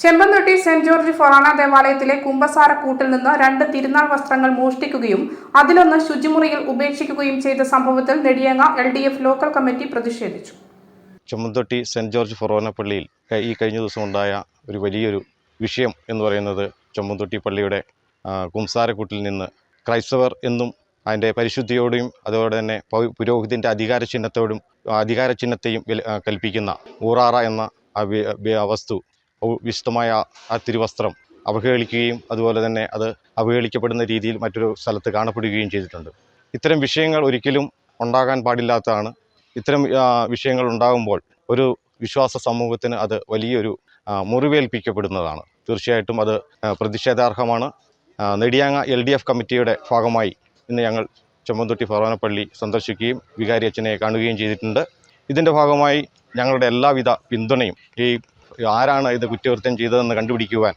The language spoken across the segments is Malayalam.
ചെമ്പന്തൊട്ടി സെന്റ് ജോർജ് ഫൊറാന ദേവാലയത്തിലെ കുമ്പസാരക്കൂട്ടിൽ നിന്ന് രണ്ട് തിരുനാൾ വസ്ത്രങ്ങൾ മോഷ്ടിക്കുകയും അതിലൊന്ന് ശുചിമുറിയിൽ ഉപേക്ഷിക്കുകയും ചെയ്ത സംഭവത്തിൽ Nediyanga L D F local committee പ്രതിഷേധിച്ചു. ചെമ്പന്തൊട്ടി സെന്റ് ജോർജ് ഫൊറോന പള്ളിയിൽ ഈ കഴിഞ്ഞ ദിവസം ഉണ്ടായ ഒരു വലിയൊരു വിഷയം എന്ന് പറയുന്നത് ചെമ്പന്തൊട്ടി പള്ളിയുടെ കുംസാരക്കൂട്ടിൽ നിന്ന് ക്രൈസ്തവർ എന്നും അതിന്റെ പരിശുദ്ധിയോടും അതുപോലെ തന്നെ പുരോഹിതിന്റെ അധികാര ചിഹ്നത്തോടും അധികാര ചിഹ്നത്തെയും കൽപ്പിക്കുന്ന ഊറാറ എന്ന വസ്തു വിശുദ്ധമായ ആ തിരുവസ്ത്രം അവഹേളിക്കുകയും അതുപോലെ തന്നെ അത് അവഹേളിക്കപ്പെടുന്ന രീതിയിൽ മറ്റൊരു സ്ഥലത്ത് കാണപ്പെടുകയും ചെയ്തിട്ടുണ്ട്. ഇത്തരം വിഷയങ്ങൾ ഒരിക്കലും ഉണ്ടാകാൻ പാടില്ലാത്തതാണ്. ഇത്തരം വിഷയങ്ങൾ ഉണ്ടാകുമ്പോൾ ഒരു വിശ്വാസ സമൂഹത്തിന് അത് വലിയൊരു മുറിവേൽപ്പിക്കപ്പെടുന്നതാണ്. തീർച്ചയായിട്ടും അത് പ്രതിഷേധാർഹമാണ്. നെടിയാങ്ങ എൽ ഡി എഫ് കമ്മിറ്റിയുടെ ഭാഗമായി ഇന്ന് ഞങ്ങൾ ചുമന്തൊട്ടി ഫറോനപ്പള്ളി സന്ദർശിക്കുകയും വികാരി അച്ഛനെ കാണുകയും ചെയ്തിട്ടുണ്ട്. ഇതിന്റെ ഭാഗമായി ഞങ്ങളുടെ എല്ലാവിധ പിന്തുണയും ഈ ആരാണ് ഇത് കുറ്റകൃത്യം ചെയ്തതെന്ന് കണ്ടുപിടിക്കുവാൻ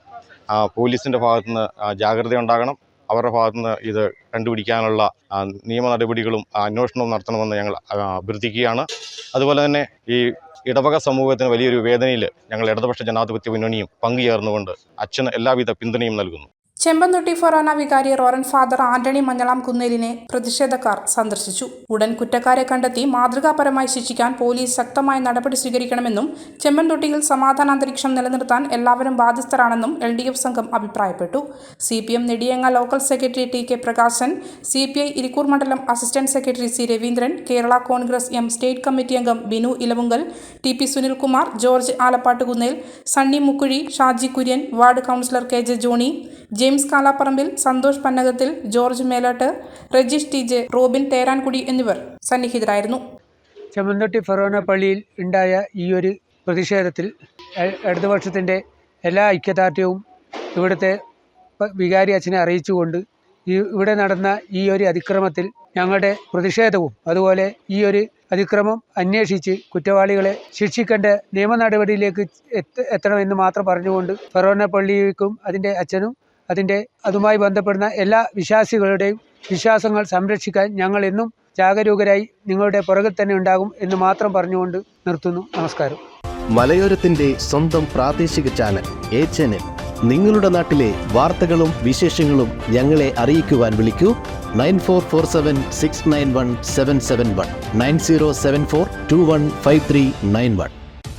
പോലീസിന്റെ ഭാഗത്തുനിന്ന് നിന്ന് ജാഗ്രത ഉണ്ടാകണം. അവരുടെ ഭാഗത്തുനിന്ന് ഇത് കണ്ടുപിടിക്കാനുള്ള നിയമ നടപടികളും അന്വേഷണവും നടത്തണമെന്ന് ഞങ്ങൾ അഭ്യർത്ഥിക്കുകയാണ്. അതുപോലെ തന്നെ ഈ ഇടവക സമൂഹത്തിന് വലിയൊരു വേദനയിൽ ഞങ്ങൾ ഇടതുപക്ഷ ജനാധിപത്യ മുന്നണിയും പങ്കുചേർന്നുകൊണ്ട് അച്ഛന് എല്ലാവിധ പിന്തുണയും നൽകുന്നു. ചെമ്പന്തൊട്ടി ഫൊറോന വികാരി റോറൻ ഫാദർ ആന്റണി മഞ്ഞളാം കുന്നേലിനെ പ്രതിഷേധക്കാർ സന്ദർശിച്ചു. ഉടൻ കുറ്റക്കാരെ കണ്ടെത്തി മാതൃകാപരമായി ശിക്ഷിക്കാൻ പോലീസ് ശക്തമായ നടപടി സ്വീകരിക്കണമെന്നും ചെമ്പൻതൊട്ടിയിൽ സമാധാനാന്തരീക്ഷം നിലനിർത്താൻ എല്ലാവരും ബാധ്യസ്ഥരാണെന്നും എൽ ഡി എഫ് സംഘം അഭിപ്രായപ്പെട്ടു. C P M Nediyanga local secretary T K Prakashan C P I Irikkur മണ്ഡലം assistant secretary C Raveendran Kerala Congress M state committee അംഗം Binu Elavunkal T P Sunilkumar George Alappattukunnel Sunny Mukkuzhi Shaji Kurian ward councillor K J Johny James Kalapparambil Santhosh Pannakathil George Melattu Rejeesh T J Robin Therankudi എന്നിവർ സന്നിഹിതരായിരുന്നു. ചെമ്മന്തൊട്ടി ഫെറോന പള്ളിയിൽ ഉണ്ടായ ഈ ഒരു പ്രതിഷേധത്തിൽ ഇടതുപക്ഷത്തിന്റെ എല്ലാ ഐക്യദാർഢ്യവും ഇവിടുത്തെ വികാരി അച്ഛനെ അറിയിച്ചുകൊണ്ട് ഈ ഇവിടെ നടന്ന ഈ ഒരു അതിക്രമത്തിൽ ഞങ്ങളുടെ പ്രതിഷേധവും അതുപോലെ ഈ ഒരു അതിക്രമം അന്വേഷിച്ച് കുറ്റവാളികളെ ശിക്ഷിക്കേണ്ട നിയമ നടപടിയിലേക്ക് എത്ത എത്തണമെന്ന് മാത്രം പറഞ്ഞുകൊണ്ട് ഫെറോന പള്ളിക്കും അതിന്റെ അച്ഛനും അതിന്റെ അതുമായി ബന്ധപ്പെടുന്ന എല്ലാ വിശ്വാസികളുടെയും വിശ്വാസങ്ങൾ സംരക്ഷിക്കാൻ ഞങ്ങൾ എന്നും ജാഗരൂകരായി നിങ്ങളുടെ പുറകിൽ തന്നെ ഉണ്ടാകും എന്ന് മാത്രം പറഞ്ഞുകൊണ്ട് നിർത്തുന്നു. നമസ്കാരം. മലയോരത്തിന്റെ സ്വന്തം പ്രാദേശിക ചാനൽ എ ചാനൽ. നിങ്ങളുടെ നാട്ടിലെ വാർത്തകളും വിശേഷങ്ങളും ഞങ്ങളെ അറിയിക്കുവാൻ വിളിക്കൂ. Nine four four seven six nine one seven seven one. Nine zero seven four two one five three nine one.